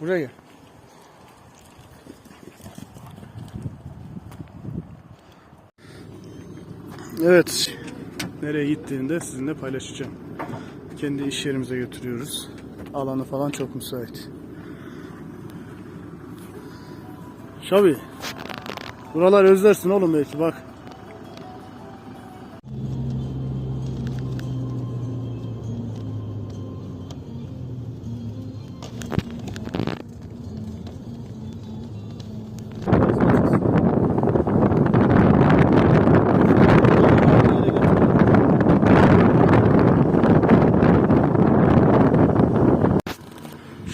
Buraya. Evet. Nereye gittiğini de sizinle paylaşacağım. Kendi iş yerimize götürüyoruz. Alanı falan çok müsait. Şabi. Buralar özlersin oğlum belki bak.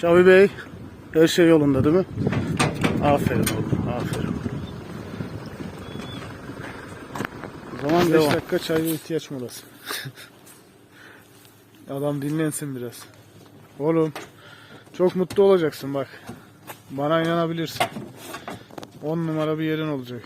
Şabi Bey, her şey yolunda değil mi? Aferin oğlum, aferin. O zaman 5 dakika çay ve ihtiyaç molası. Adam dinlensin biraz. Oğlum, çok mutlu olacaksın bak. Bana inanabilirsin. 10 numara bir yerin olacak.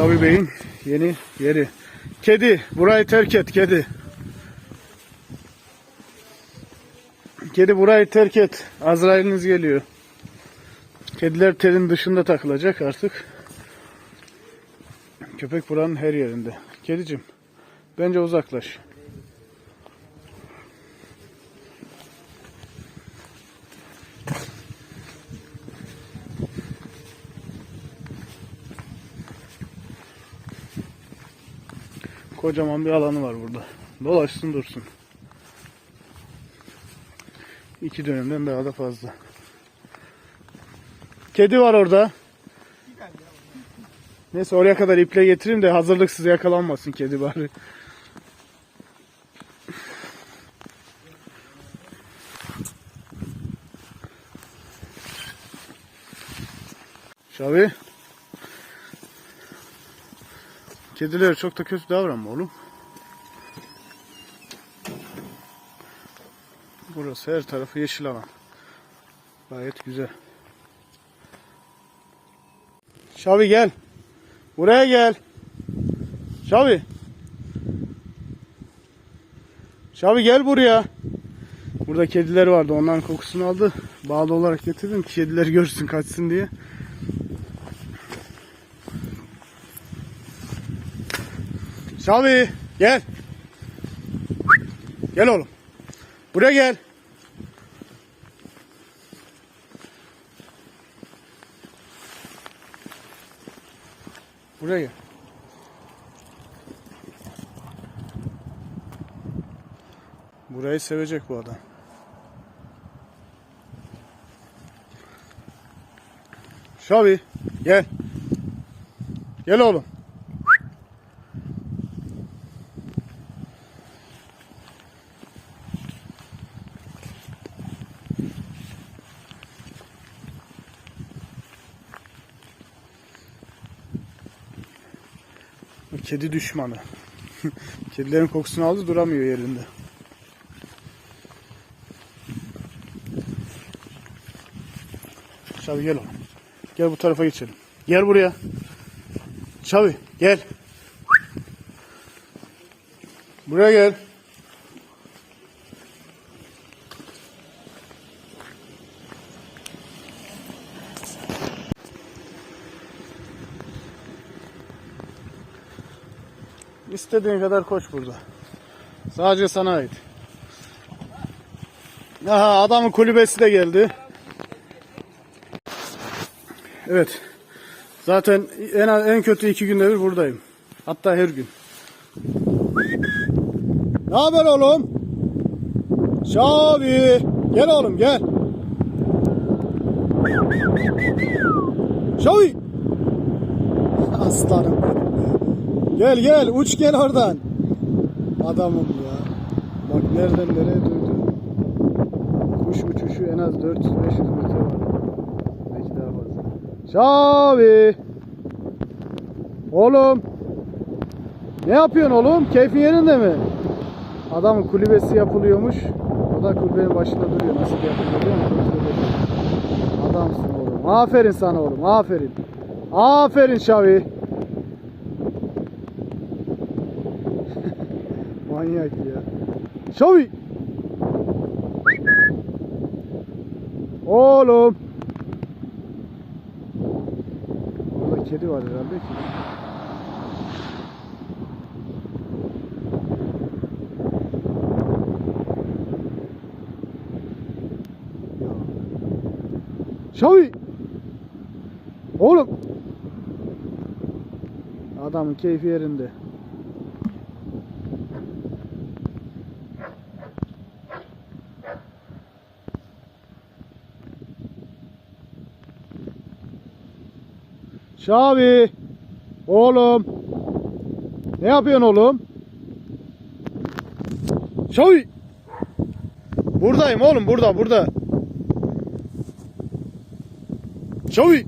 Şavi Bey'in yeni yeri. Kedi, burayı terk et kedi. Kedi burayı terk et. Azrail'iniz geliyor. Kediler telin dışında takılacak artık. Köpek buranın her yerinde. Kedicim, bence uzaklaş. Kocaman bir alanı var burada. Dolaşsın dursun. İki dönemden daha da fazla. Kedi var orada. Neyse oraya kadar iple getireyim de hazırlıksız yakalanmasın kedi bari. Şavi. Kedilere çok da kötü davranma oğlum. Burası her tarafı yeşil alan. Gayet güzel. Şavi gel. Buraya gel. Şavi. Şavi gel buraya. Burada kediler vardı. Onların kokusunu aldı. Bağlı olarak getirdim ki kediler görsün kaçsın diye. Şavi gel. Gel oğlum. Buraya gel. Buraya gel. Burayı sevecek bu adam. Şavi gel. Gel oğlum. Kedi düşmanı. Kedilerin kokusunu aldı duramıyor yerinde. Şavi gel oğlum. Gel bu tarafa geçelim. Gel buraya. Şavi gel. Buraya gel. İstediğin kadar koş burada. Sadece sana ait. Aha adamın kulübesi de geldi. Evet. Zaten en en kötü iki günde bir buradayım. Hatta her gün. Ne haber oğlum? Şabi. Gel oğlum gel. Şabi. Aslanım. Gel gel uç gel oradan. Adamım ya. Bak nereden nereye duydu. Kuş uçuşu en az 400-500 metre var. Belki daha fazla. Şavi. Oğlum. Ne yapıyorsun oğlum? Keyfin yerinde mi? Adamın kulübesi yapılıyormuş. O da kulübenin başında duruyor. Nasıl yapılıyor biliyor musun? Adamsın oğlum. Aferin sana oğlum. Aferin. Aferin Şavi. Manyak ya. Şavi. Oğlum. Orada kedi var herhalde ki. Şavi. Oğlum. Adamın keyfi yerinde. Şavi. Oğlum. Ne yapıyorsun oğlum? Şavi. Buradayım oğlum burada burada. Şavi.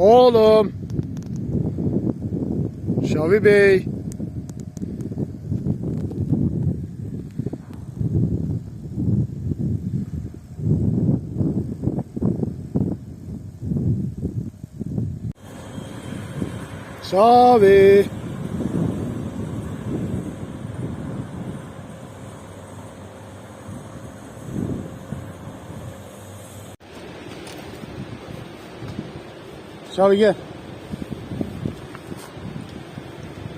Oğlum. Şavi Bey. Şavi. Şavi gel.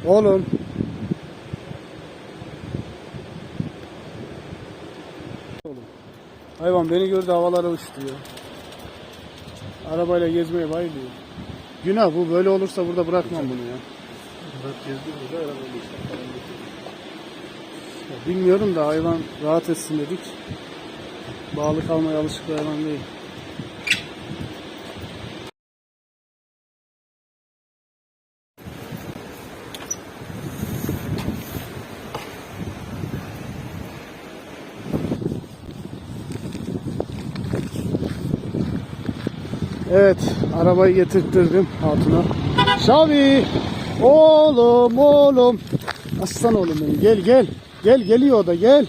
Oğlum. Oğlum. Hayvan beni gördü havalara uçtu ya. Arabayla gezmeye bayılıyor. Günah bu böyle olursa burada bırakmam bunu ya. Ya Bilmiyorum da hayvan rahat etsin dedik. Bağlı kalmaya alışık hayvan değil. Evet, arabayı getirttirdim hatuna. Şavi! Oğlum, oğlum. Aslan oğlum benim. Gel, gel. Gel, geliyor da, gel.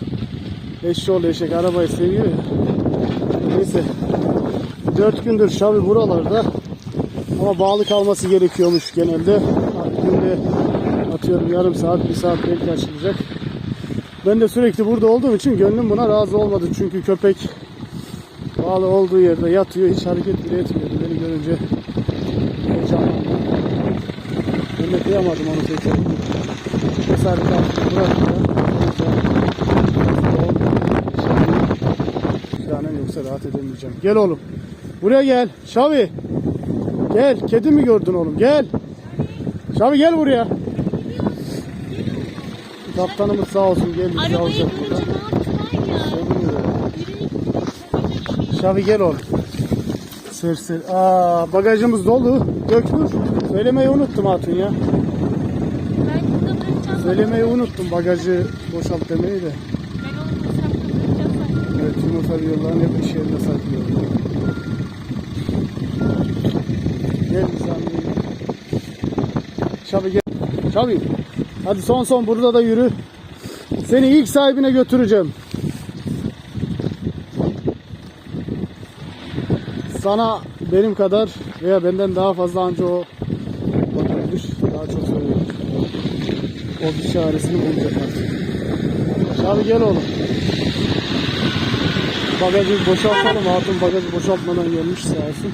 Eşşoğlu eşek arabayı seviyor ya. Neyse. Dört gündür Şavi buralarda. Ama bağlı kalması gerekiyormuş genelde. Günde atıyorum yarım saat, bir saat belki açılacak. Ben de sürekli burada olduğum için gönlüm buna razı olmadı. Çünkü köpek bağlı olduğu yerde yatıyor. Hiç hareket bile etmiyordu görünce. Heyecanlandım. Ben de kıyamadım onu tekrar. Cesaret altında bıraktı. Vicdanen yoksa rahat edemeyeceğim. Gel oğlum. Buraya gel. Şavi. Gel. Kedi mi gördün oğlum? Gel. Şavi gel buraya. Kaptanımız sağ olsun geldi Arabayı görünce ne yaptılar ya? Şavi gel oğlum. Sır sır. Aa, bagajımız dolu. Dökmüş. Söylemeyi unuttum Hatun ya. Söylemeyi unuttum bagajı boşalt demeyi de. Ben onu sanki. Evet yumurta yolların hep iş yerinde saklıyorum. Gel Sami. Şavi gel. Şavi. Hadi son son burada da yürü. Seni ilk sahibine götüreceğim. Sana benim kadar veya benden daha fazla anca o bakabilir. Daha çok seviyor. O bir çaresini bulacak artık. Şavi gel oğlum. Bagajı boşaltalım. Hatun bagajı boşaltmadan gelmiş sağ olsun.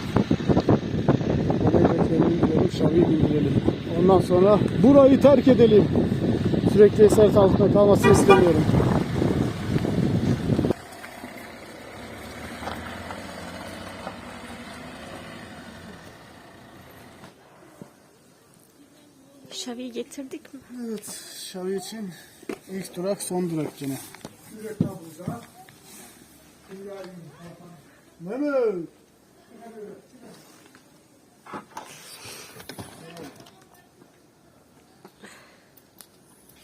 Şavi'yi bildirelim. Ondan sonra burayı terk edelim. Sürekli esaret altında kalmasını istemiyorum. Şavi'yi getirdik mi? Evet, Şavi için ilk durak son durak yine. Mehmet.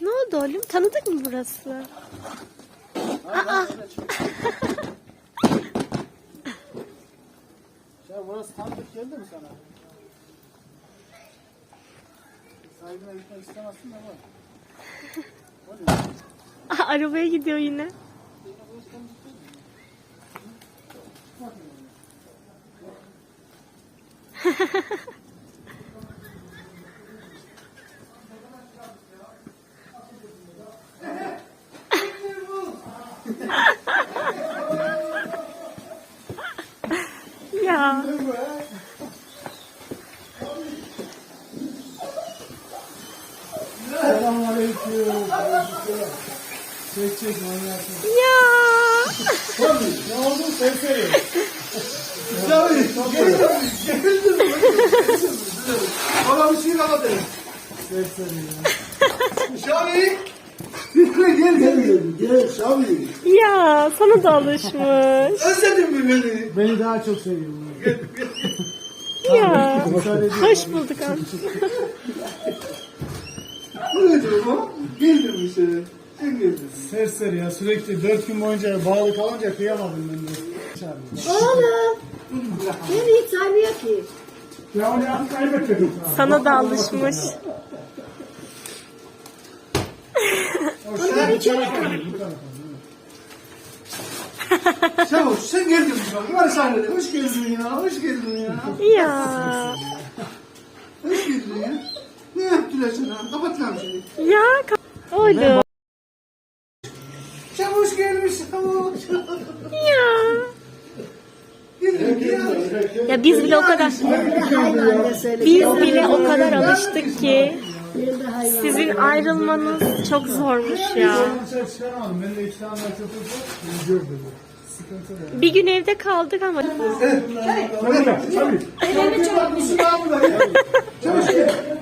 Ne oldu oğlum? Tanıdık mı burası? Aa. Ya burası tanıdık geldi mi sana? Sahibine gitmek istemezsin ama. Aa, arabaya gidiyor yine. ya. Selamünaleyküm. Çek çek manyakım. Ya. Ne oldu? Serseri. Bana bir şey anlatın. Serseri ya. Şabi. gel gel gel. Gel Şabi. Ya sana da alışmış. Özledin mi beni? Beni daha çok seviyorum. ya. Müsaade edin. Hoş bulduk abi. Bu bu? Geldim işte. Sen. Serseri ya sürekli dört gün boyunca bağlı kalınca kıyamadım ben de. Oğlum. Beni hiç saymıyor ki. Ya onu yapıp kaybetmedim. Sana da alışmış. O şarap bir tarafa koy, bu tarafa. Çavuş sen geldin mi bak? Var sahnede. Hoş geldin ya. Hoş geldin ya. Ya. Hoş geldin ya. Yaptılar sana? Kapat lan seni. Ya. Oğlum. Çavuş gelmiş. Çavuş. Ya. Ya. Biz bile o kadar biz bile o kadar alıştık ki sizin ayrılmanız çok zormuş ya. Bir gün evde kaldık ama Tabii tabii. Gel.